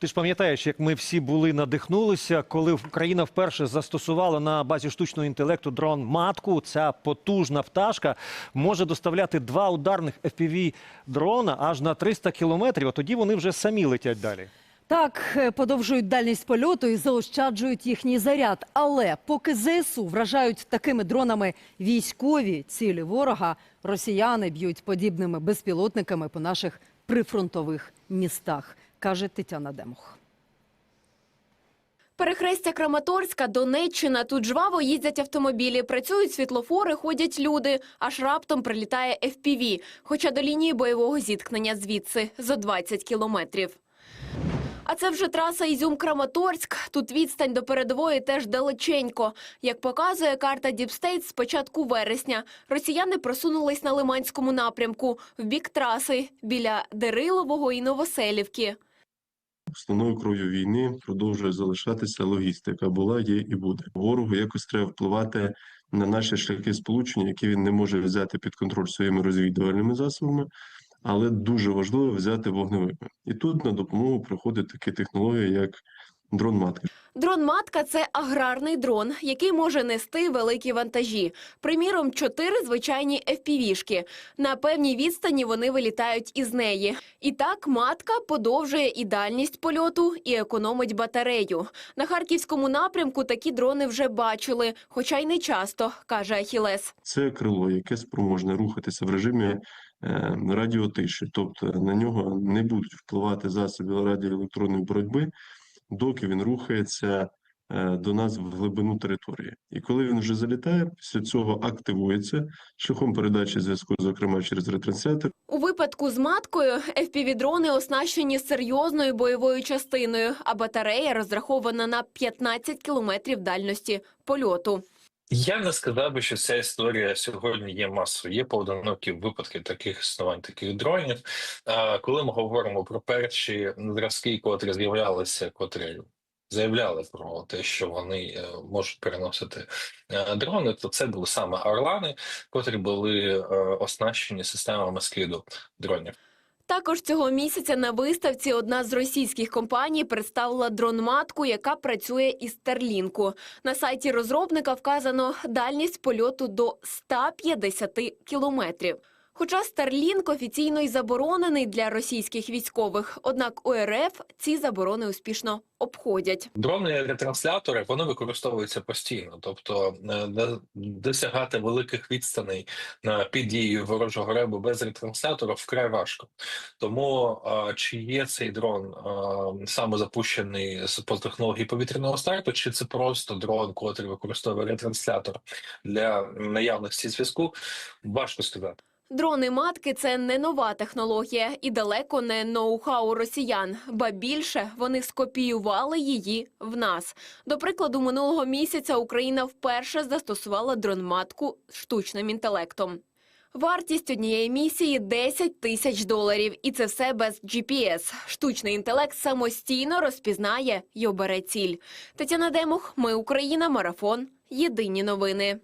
Ти ж пам'ятаєш, як ми всі були надихнулися, коли Україна вперше застосувала на базі штучного інтелекту дрон матку. Ця потужна пташка може доставляти два ударних fpv дрона аж на 300 кілометрів. А тоді вони вже самі летять далі. Так, е, подовжують дальність польоту і заощаджують їхній заряд. Але поки ЗСУ вражають такими дронами військові цілі ворога, росіяни б'ють подібними безпілотниками по наших прифронтових містах, каже Тетяна Демух. Перехрестя Краматорська, Донеччина. Тут жваво їздять автомобілі, працюють світлофори, ходять люди. Аж раптом прилітає FPV, хоча до лінії бойового зіткнення звідси зо 20 кілометрів. А це вже траса Ізюм-Краматорськ. Тут відстань до передової теж далеченько. Як показує карта Діпстейт, з початку вересня росіяни просунулись на Лиманському напрямку в бік траси біля Дерилового і Новоселівки. Основною кров'ю війни продовжує залишатися логістика. Була, є і буде. Ворогу якось треба впливати на наші шляхи сполучення, які він не може взяти під контроль своїми розвідувальними засобами, але дуже важливо взяти вогневими. І тут на допомогу приходить такі технології, як дрон-матка. Дрон-матка – це аграрний дрон, який може нести великі вантажі. Приміром, чотири звичайні FPV-шки. На певній відстані вони вилітають із неї. І так матка подовжує і дальність польоту, і економить батарею. На харківському напрямку такі дрони вже бачили, хоча й не часто, каже Ахілес. Це крило, яке спроможне рухатися в режимі е, радіотиші, тобто на нього не будуть впливати засоби радіоелектронної боротьби, доки він рухається е, до нас в глибину території. І коли він вже залітає, після цього активується шляхом передачі зв'язку, зокрема через ретранслятор. У випадку з маткою FPV-дрони оснащені серйозною бойовою частиною, а батарея розрахована на 15 кілометрів дальності польоту. Я не сказав би, що ця історія сьогодні є масою. Є поодинокі випадки таких існувань, таких дронів. А коли ми говоримо про перші зразки, котрі з'являлися, котрі заявляли про те, що вони е, можуть переносити е, дрони, то це були саме орлани, котрі були е, оснащені системами скиду дронів. Також цього місяця на виставці одна з російських компаній представила дрон-матку, яка працює із Старлінку. На сайті розробника вказано дальність польоту до 150 кілометрів. Хоча Старлінк офіційно й заборонений для російських військових, однак у РФ ці заборони успішно обходять. Дрони ретранслятори вони використовуються постійно, тобто е, досягати великих відстаней під дією ворожого ребу без ретранслятора вкрай важко. Тому чи є цей дрон саме запущений по технології повітряного старту, чи це просто дрон, котрий використовує ретранслятор для наявності зв'язку, важко сказати. Дрони матки це не нова технологія і далеко не ноу-хау росіян. Ба більше вони скопіювали її в нас. До прикладу, минулого місяця Україна вперше застосувала дрон-матку з штучним інтелектом. Вартість однієї місії 10 тисяч доларів, і це все без GPS. Штучний інтелект самостійно розпізнає й обере ціль. Тетяна Демух, ми Україна, марафон. Єдині новини.